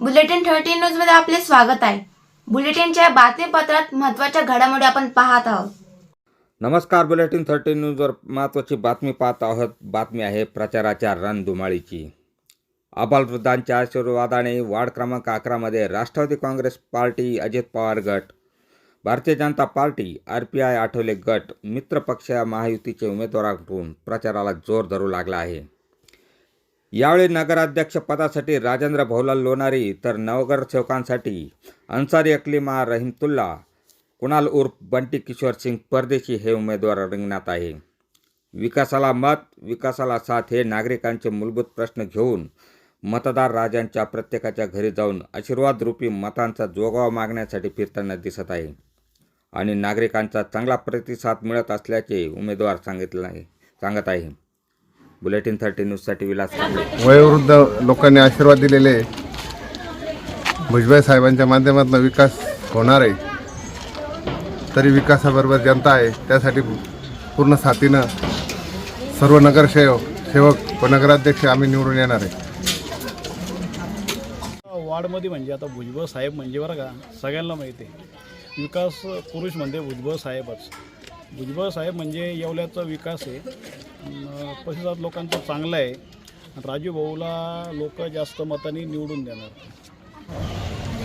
Bulletin thirty न्यूजमध्ये आपले स्वागत आहे. बुलेटिनच्या बातमीपत्रात महत्त्वाच्या घडामोडी आपण पाहत आहोत. नमस्कार बुलेटिन थर्टी न्यूजवर महत्त्वाची बातमी पाहत आहोत. बातमी आहे प्रचाराच्या रणधुमाळीची. अबालवृद्धांच्या आशीर्वादाने वार्ड क्रमांक अकरामध्ये राष्ट्रवादी काँग्रेस पार्टी अजित पवार गट. Bharatiya Janata party R P I Athawale गट. मित्रपक्ष महायुतीचे उमेदवारांकडून प्रचाराला जोर धरू लागला आहे. यावेळी नगराध्यक्षपदासाठी राजेंद्र भोलाल लोणारी तर नगरसेवकांसाठी अन्सारी अक्लिमा रहिमतुल्ला कुणाल उर्फ बंटी किशोर सिंग परदेशी हे उमेदवार रिंगणात आहे. विकासाला मत विकासाला साथ हे नागरिकांचे मूलभूत प्रश्न घेऊन मतदार राजांच्या प्रत्येकाच्या घरी जाऊन आशीर्वाद रूपी मतांचा जोगावा मागण्यासाठी फिरताना दिसत आहे आणि नागरिकांचा चांगला प्रतिसाद मिळत असल्याचे उमेदवार सांगितलं आहे सांगत आहे. बुलेटिन थर्टी न्यूजसाठी विलास वयोवृद्ध लोकांनी आशीर्वाद दिलेले भुजबळ साहेबांच्या माध्यमातून विकास होणार आहे. तरी विकासाबरोबर जनता आहे. त्यासाठी पूर्ण साथीनं सर्व नगरसेवक सेवक व नगराध्यक्ष आम्ही निवडून येणार आहे. वार्डमध्ये म्हणजे आता भुजबळ साहेब म्हणजे बरं का सगळ्यांना माहिती आहे. विकास पुरुष म्हणजे भुजबळ साहेबच. भुजबळ साहेब म्हणजे येवल्याचा विकास आहे. प्रतिसाद लोकांचा चांगला आहे. राजू भाऊला लोक जास्त मताने निवडून देणार.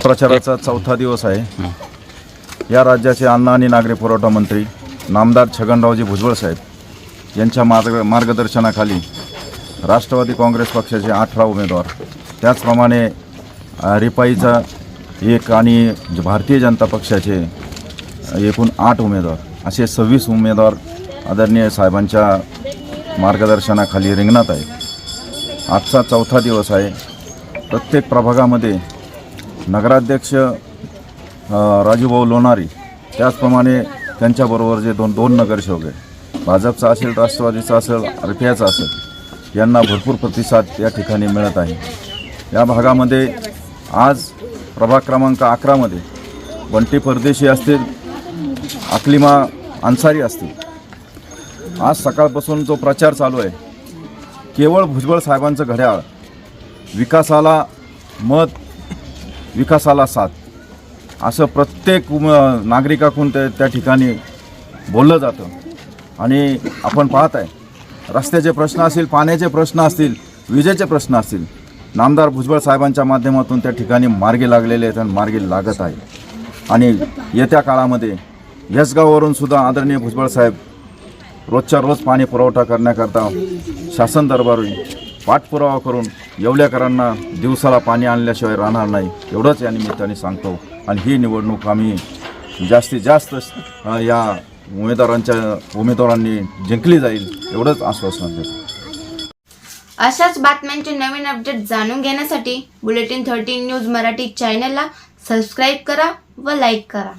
प्रचाराचा चौथा दिवस आहे. या राज्याचे अन्न आणि नागरी पुरवठा मंत्री नामदार छगनरावजी भुजबळ साहेब यांच्या मार्ग मार्गदर्शनाखाली राष्ट्रवादी काँग्रेस पक्षाचे अठरा उमेदवार. त्याचप्रमाणे रिपाईचा एक आणि भारतीय जनता पक्षाचे एकूण आठ उमेदवार. असे सव्वीस उमेदवार आदरणीय साहेबांच्या मार्गदर्शनाखाली रिंगणात आहे. आजचा चौथा दिवस आहे. प्रत्येक प्रभागामध्ये नगराध्यक्ष राजूभाऊ लोणारी त्याचप्रमाणे त्यांच्याबरोबर जे दोन दोन नगरसेवक आहे भाजपचा असेल राष्ट्रवादीचा असेल आर पी आयचा असेल यांना भरपूर प्रतिसाद या ठिकाणी मिळत आहे. या भागामध्ये आज प्रभाग क्रमांक अकरामध्ये बंटी परदेशी असतील अकलिमा अन्सारी असतील आज सकाळपासून जो प्रचार चालू आहे केवळ भुजबळ साहेबांचं घड्याळ विकासाला मत विकासाला साथ असं प्रत्येक उम नागरिकाकडून ते त्या ठिकाणी बोललं जातं. आणि आपण पाहत आहे रस्त्याचे प्रश्न असतील पाण्याचे प्रश्न असतील विजेचे प्रश्न असतील नामदार भुजबळ साहेबांच्या माध्यमातून त्या ठिकाणी मार्गी लागलेले आहेत आणि मार्गी लागत आहे आणि येत्या काळामध्ये यसगाववरून सुद्धा आदरणीय भुजबळ साहेब रोजच्या रोज पाणी पुरवठा करण्याकरता शासन दरबारी पाठपुरावा करून येवल्याकरांना दिवसाला पाणी आणल्याशिवाय राहणार नाही एवढंच या निमित्ताने सांगतो. आणि ही निवडणूक आम्ही जास्तीत जास्त या उमेदवारांच्या उमेदवारांनी जिंकली जाईल एवढंच आश्वासन देतो. अशाच बातम्यांचे नवीन अपडेट जाणून घेण्यासाठी बुलेटिन थर्टीन न्यूज मराठी चॅनलला सबस्क्राईब करा व लाईक करा.